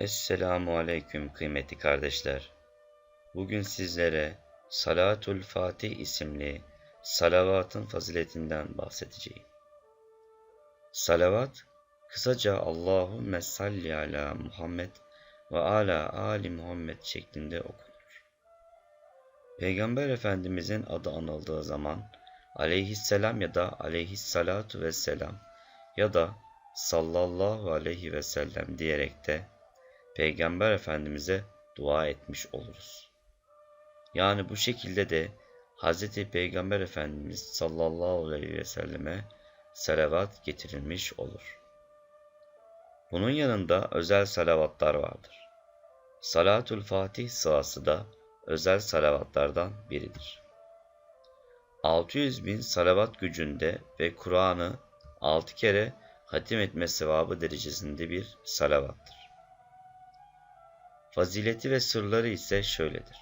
Esselamu Aleyküm kıymetli kardeşler. Bugün sizlere Salatul Fatih isimli salavatın faziletinden bahsedeceğim. Salavat, kısaca Allahümme salli ala Muhammed ve ala ali Muhammed şeklinde okunur. Peygamber Efendimizin adı anıldığı zaman aleyhisselam ya da aleyhissalatu vesselam ya da sallallahu aleyhi ve sellem diyerek de Peygamber Efendimiz'e dua etmiş oluruz. Yani bu şekilde de Hz. Peygamber Efendimiz sallallahu aleyhi ve selleme salavat getirilmiş olur. Bunun yanında özel salavatlar vardır. Salatul Fatih sırası da özel salavatlardan biridir. 600 bin salavat gücünde ve Kur'an'ı 6 kere hatim etme sevabı derecesinde bir salavattır. Fazileti ve sırları ise şöyledir.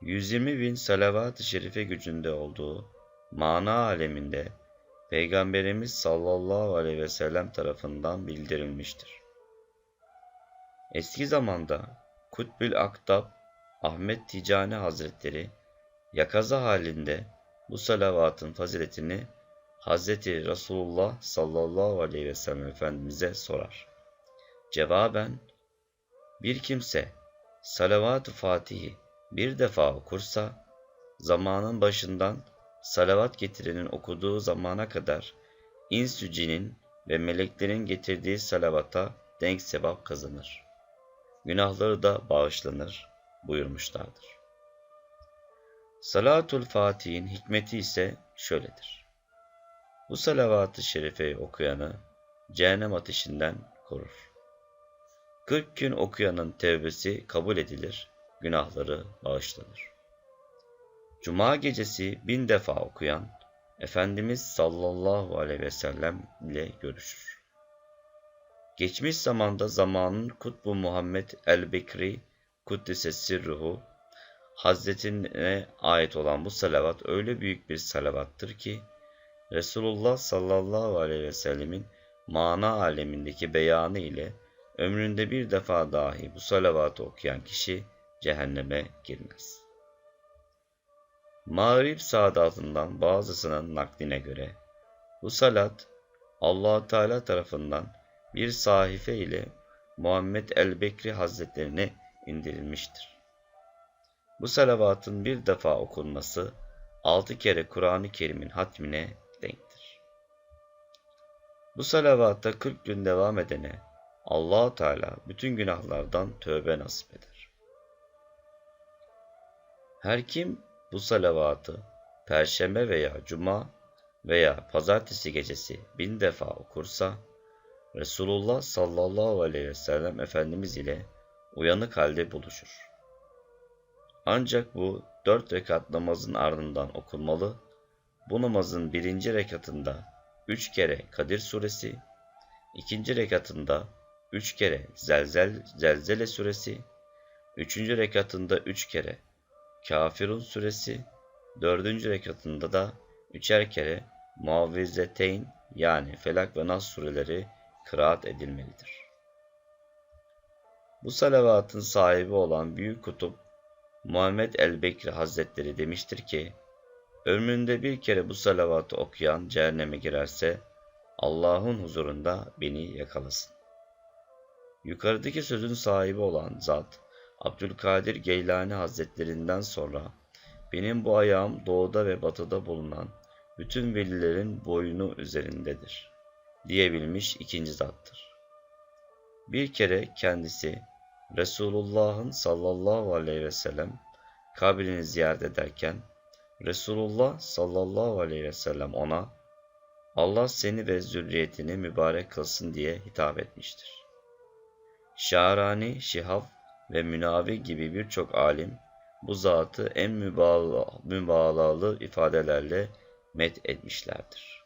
120 bin salavat-ı şerife gücünde olduğu mana aleminde Peygamberimiz sallallahu aleyhi ve sellem tarafından bildirilmiştir. Eski zamanda Kutbül Aktab Ahmet Ticani Hazretleri yakaza halinde bu salavatın faziletini Hazreti Resulullah sallallahu aleyhi ve sellem Efendimiz'e sorar. Cevaben bir kimse salavat-ı Fatih'i bir defa okursa, zamanın başından salavat getirenin okuduğu zamana kadar insücinin ve meleklerin getirdiği salavata denk sevap kazanır. Günahları da bağışlanır buyurmuşlardır. Salatul Fatih'in hikmeti ise şöyledir. Bu salavat-ı şerifeyi okuyanı cehennem ateşinden korur. 40 gün okuyanın tevbesi kabul edilir, günahları bağışlanır. Cuma gecesi bin defa okuyan, Efendimiz sallallahu aleyhi ve sellem ile görüşür. Geçmiş zamanda zamanın Kutbu Muhammed el-Bekri Kuddise Sirruhu Hazretine ait olan bu salavat öyle büyük bir salavattır ki Resulullah sallallahu aleyhi ve sellemin mana alemindeki beyanı ile ömründe bir defa dahi bu salavatı okuyan kişi cehenneme girmez. Mağrib saadatından bazısının nakline göre bu salat allah Teala tarafından bir sahife ile Muhammed el-Bekri Hazretlerine indirilmiştir. Bu salavatın bir defa okunması altı kere Kur'an-ı Kerim'in hatmine denktir. Bu salavata 40 gün devam edene allah Teala bütün günahlardan tövbe nasip eder. Her kim bu salavatı perşembe veya cuma veya pazartesi gecesi bin defa okursa, Resulullah sallallahu aleyhi ve sellem Efendimiz ile uyanık halde buluşur. Ancak bu dört rekat namazın ardından okunmalı, bu namazın birinci rekatında üç kere Kadir suresi, ikinci rekatında üç kere zelzel, zelzele suresi, üçüncü rekatında üç kere kafirun suresi, dördüncü rekatında da üçer kere muavvizeteyn yani felak ve nas sureleri kıraat edilmelidir. Bu salavatın sahibi olan Büyük Kutup Muhammed el-Bekri Hazretleri demiştir ki, ömründe bir kere bu salavatı okuyan cehenneme girerse, Allah'ın huzurunda beni yakalasın. Yukarıdaki sözün sahibi olan zat, Abdülkadir Geylani Hazretlerinden sonra benim bu ayağım doğuda ve batıda bulunan bütün velilerin boynu üzerindedir diyebilmiş ikinci zattır. Bir kere kendisi Resulullah'ın sallallahu aleyhi ve sellem kabrini ziyaret ederken Resulullah sallallahu aleyhi ve sellem ona Allah seni ve zürriyetini mübarek kılsın diye hitap etmiştir. Şarani, Şihab ve Münavi gibi birçok alim bu zatı en mübalağalı ifadelerle met etmişlerdir.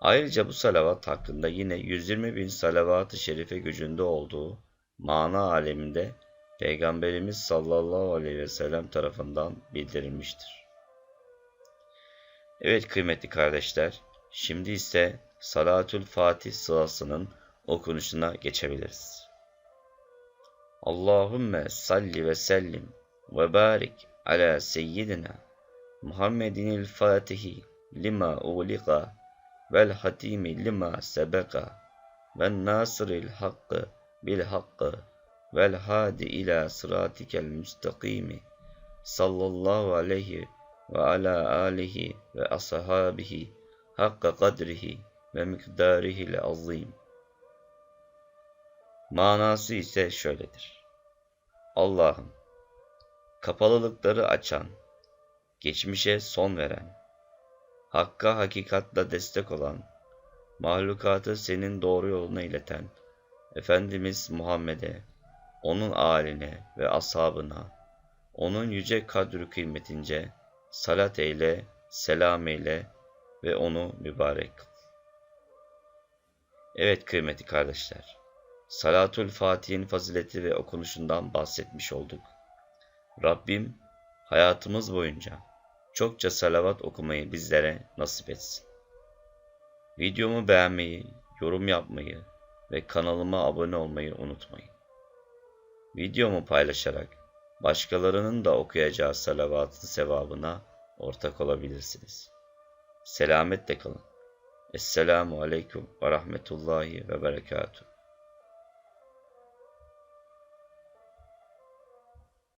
Ayrıca bu salavat hakkında yine 120 bin salavat-ı şerife gücünde olduğu mana aleminde Peygamberimiz sallallahu aleyhi ve sellem tarafından bildirilmiştir. Evet kıymetli kardeşler, şimdi ise Salatül Fatih sırasının okunuşuna geçebiliriz. Allahümme salli ve sellim ve barik ala seyyidina Muhammedinil Fatihi lima uğlika vel hatimi lima sebeka ve nasiril hakkı bil hakkı vel hadi ila sıratikel müstakimi sallallahu aleyhi ve ala alihi ve ashabihi hakka kadrihi ve mikdarihil azim. Manası ise şöyledir. Allah'ım, kapalılıkları açan, geçmişe son veren, hakka hakikatla destek olan, mahlukatı senin doğru yoluna ileten, Efendimiz Muhammed'e, onun âline ve ashabına, onun yüce kadri kıymetince salat eyle, selam eyle ve onu mübarek kıl. Evet kıymetli kardeşler, Salatül Fatih'in fazileti ve okunuşundan bahsetmiş olduk. Rabbim hayatımız boyunca çokça salavat okumayı bizlere nasip etsin. Videomu beğenmeyi, yorum yapmayı ve kanalıma abone olmayı unutmayın. Videomu paylaşarak başkalarının da okuyacağı salavatın sevabına ortak olabilirsiniz. Selametle kalın. Esselamu Aleyküm ve Rahmetullahi ve Berekatuhu.